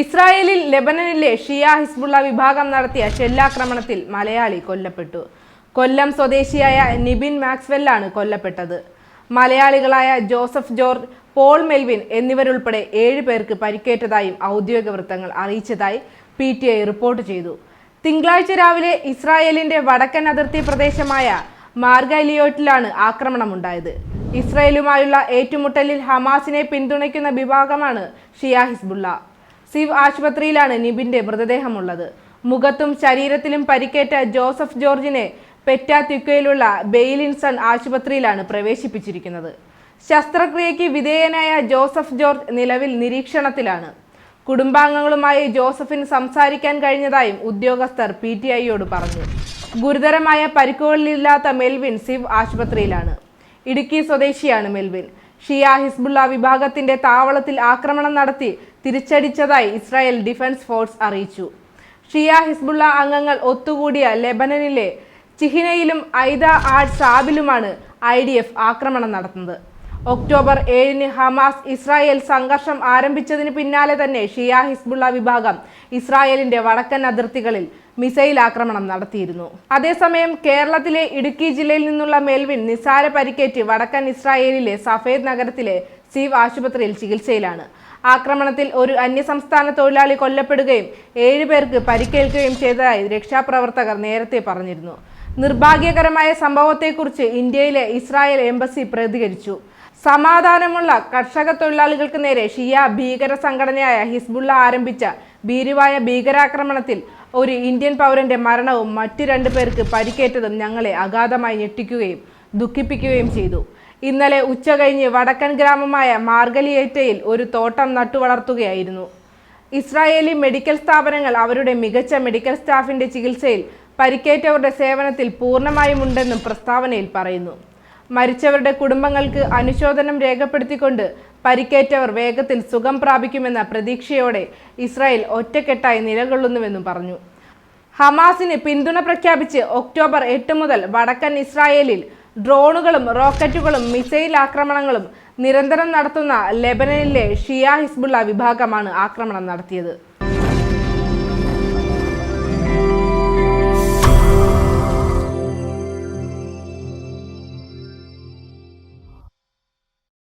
ഇസ്രായേലിൽ ലെബനനിലെ ഷിയ ഹിസ്ബുള്ള വിഭാഗം നടത്തിയ ഷെല്ലാക്രമണത്തിൽ മലയാളി കൊല്ലപ്പെട്ടു. കൊല്ലം സ്വദേശിയായ നിബിൻ മാക്സ്വെല്ലാണ് കൊല്ലപ്പെട്ടത്. മലയാളികളായ ജോസഫ് ജോർജ് പോൾ മെൽവിൻ എന്നിവരുൾപ്പെടെ ഏഴ് പേർക്ക് പരിക്കേറ്റതായും ഔദ്യോഗിക വൃത്തങ്ങൾ അറിയിച്ചതായി പി ടി ഐ റിപ്പോർട്ട് ചെയ്തു. തിങ്കളാഴ്ച രാവിലെ ഇസ്രായേലിന്റെ വടക്കൻ അതിർത്തി പ്രദേശമായ മാർഗലിയോട്ടിലാണ് ആക്രമണമുണ്ടായത്. ഇസ്രായേലുമായുള്ള ഏറ്റുമുട്ടലിൽ ഹമാസിനെ പിന്തുണയ്ക്കുന്ന വിഭാഗമാണ് ഷിയ ഹിസ്ബുള്ള. സിവ് ആശുപത്രിയിലാണ് നിബിന്റെ മൃതദേഹമുള്ളത്. മുഖത്തും ശരീരത്തിലും പരിക്കേറ്റ ജോസഫ് ജോർജിനെ പെറ്റാത്യുക്കയിലുള്ള ബെയിലിൻസൺ ആശുപത്രിയിലാണ് പ്രവേശിപ്പിച്ചിരിക്കുന്നത്. ശസ്ത്രക്രിയയ്ക്ക് വിധേയനായ ജോസഫ് ജോർജ് നിലവിൽ നിരീക്ഷണത്തിലാണ്. കുടുംബാംഗങ്ങളുമായി ജോസഫിന് സംസാരിക്കാൻ കഴിഞ്ഞതായും ഉദ്യോഗസ്ഥർ പി ടി ഐയോട് പറഞ്ഞു. ഗുരുതരമായ പരിക്കുകളില്ലാത്ത മെൽവിൻ സിവ് ആശുപത്രിയിലാണ്. ഇടുക്കി സ്വദേശിയാണ് മെൽവിൻ. ഷിയ ഹിസ്ബുള്ള വിഭാഗത്തിന്റെ താവളത്തിൽ ആക്രമണം നടത്തി തിരിച്ചടിച്ചതായി ഇസ്രായേൽ ഡിഫൻസ് ഫോഴ്സ് അറിയിച്ചു. ഷിയ ഹിസ്ബുള്ള അംഗങ്ങൾ ഒത്തുകൂടിയ ലെബനനിലെ ചിഹിനയിലും ഐദ ആഡ് സാബിലുമാണ് ഐ ഡി എഫ് ആക്രമണം നടത്തുന്നത്. ഒക്ടോബർ ഏഴിന് ഹമാസ് ഇസ്രായേൽ സംഘർഷം ആരംഭിച്ചതിന് പിന്നാലെ തന്നെ ഷിയ ഹിസ്ബുള്ള വിഭാഗം ഇസ്രായേലിന്റെ വടക്കൻ അതിർത്തികളിൽ മിസൈൽ ആക്രമണം നടത്തിയിരുന്നു. അതേസമയം കേരളത്തിലെ ഇടുക്കി ജില്ലയിൽ നിന്നുള്ള മെൽവിൻ നിസാര പരിക്കേറ്റ് വടക്കൻ ഇസ്രായേലിലെ സഫേദ് നഗരത്തിലെ സീവ് ആശുപത്രിയിൽ ചികിത്സയിലാണ്. ആക്രമണത്തിൽ ഒരു അന്യസംസ്ഥാന തൊഴിലാളി കൊല്ലപ്പെടുകയും ഏഴുപേർക്ക് പരിക്കേൽക്കുകയും ചെയ്തതായി രക്ഷാപ്രവർത്തകർ നേരത്തെ പറഞ്ഞിരുന്നു. നിർഭാഗ്യകരമായ സംഭവത്തെക്കുറിച്ച് ഇന്ത്യയിലെ ഇസ്രായേൽ എംബസി പ്രതികരിച്ചു. സമാധാനമുള്ള കർഷക തൊഴിലാളികൾക്ക് നേരെ ഷിയ ഭീകര സംഘടനയായ ഹിസ്ബുള്ള ആരംഭിച്ച ഭീരുവായ ഭീകരാക്രമണത്തിൽ ഒരു ഇന്ത്യൻ പൗരന്റെ മരണവും മറ്റു രണ്ടു പേർക്ക് പരിക്കേറ്റതും ഞങ്ങളെ അഗാധമായി ഞെട്ടിക്കുകയും ദുഃഖിപ്പിക്കുകയും ചെയ്തു. ഇന്നലെ ഉച്ചകഴിഞ്ഞ് വടക്കൻ ഗ്രാമമായ മാർഗലിയേറ്റയിൽ ഒരു തോട്ടം നട്ടുവളർത്തുകയായിരുന്നു. ഇസ്രായേലി മെഡിക്കൽ സ്ഥാപനങ്ങൾ അവരുടെ മികച്ച മെഡിക്കൽ സ്റ്റാഫിന്റെ ചികിത്സയിൽ പരിക്കേറ്റവരുടെ സേവനത്തിൽ പൂർണമായും ഉണ്ടെന്നും പ്രസ്താവനയിൽ പറയുന്നു. മരിച്ചവരുടെ കുടുംബങ്ങൾക്ക് അനുശോചനം രേഖപ്പെടുത്തിക്കൊണ്ട് പരിക്കേറ്റവർ വേഗത്തിൽ സുഖം പ്രാപിക്കുമെന്ന പ്രതീക്ഷയോടെ ഇസ്രായേൽ ഒറ്റക്കെട്ടായി നിലകൊള്ളുന്നുവെന്നും പറഞ്ഞു. ഹമാസിന് പിന്തുണ പ്രഖ്യാപിച്ച് ഒക്ടോബർ എട്ട് മുതൽ വടക്കൻ ഇസ്രായേലിൽ ഡ്രോണുകളും റോക്കറ്റുകളും മിസൈൽ ആക്രമണങ്ങളും നിരന്തരം നടത്തുന്ന ലെബനനിലെ ഷിയ ഹിസ്ബുള്ള വിഭാഗമാണ് ആക്രമണം നടത്തിയത്.